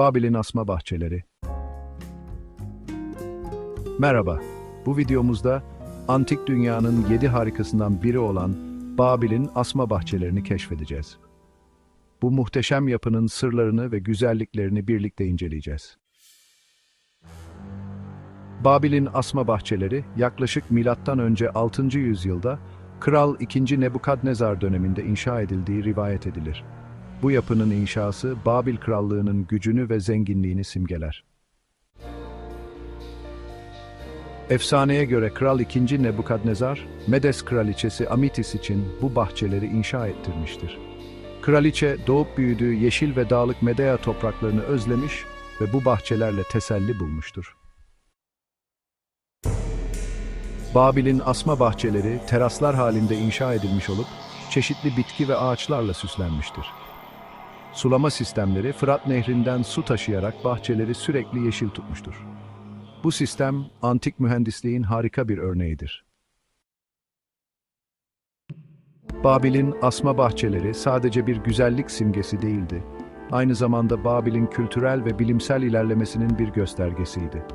Babil'in asma bahçeleri. Merhaba, bu videomuzda antik dünyanın yedi harikasından biri olan Babil'in asma bahçelerini keşfedeceğiz. Bu muhteşem yapının sırlarını ve güzelliklerini birlikte inceleyeceğiz. Babil'in asma bahçeleri yaklaşık milattan önce 6. yüzyılda Kral II. Nebukadnezar döneminde inşa edildiği rivayet edilir. Bu yapının inşası Babil Krallığı'nın gücünü ve zenginliğini simgeler. Efsaneye göre Kral II. Nebukadnezar, Medes kraliçesi Amitis için bu bahçeleri inşa ettirmiştir. Kraliçe doğup büyüdüğü yeşil ve dağlık Medea topraklarını özlemiş ve bu bahçelerle teselli bulmuştur. Babil'in asma bahçeleri teraslar halinde inşa edilmiş olup çeşitli bitki ve ağaçlarla süslenmiştir. Sulama sistemleri Fırat Nehri'nden su taşıyarak bahçeleri sürekli yeşil tutmuştur. Bu sistem antik mühendisliğin harika bir örneğidir. Babil'in asma bahçeleri sadece bir güzellik simgesi değildi. Aynı zamanda Babil'in kültürel ve bilimsel ilerlemesinin bir göstergesiydi.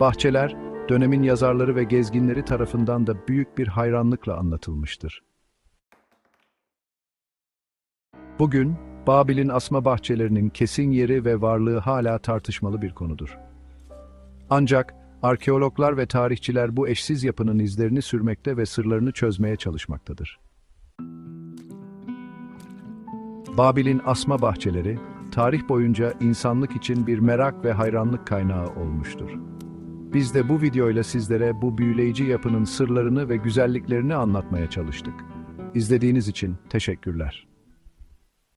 Bahçeler, dönemin yazarları ve gezginleri tarafından da büyük bir hayranlıkla anlatılmıştır. Bugün, Babil'in asma bahçelerinin kesin yeri ve varlığı hala tartışmalı bir konudur. Ancak arkeologlar ve tarihçiler bu eşsiz yapının izlerini sürmekte ve sırlarını çözmeye çalışmaktadır. Babil'in asma bahçeleri, tarih boyunca insanlık için bir merak ve hayranlık kaynağı olmuştur. Biz de bu videoyla sizlere bu büyüleyici yapının sırlarını ve güzelliklerini anlatmaya çalıştık. İzlediğiniz için teşekkürler.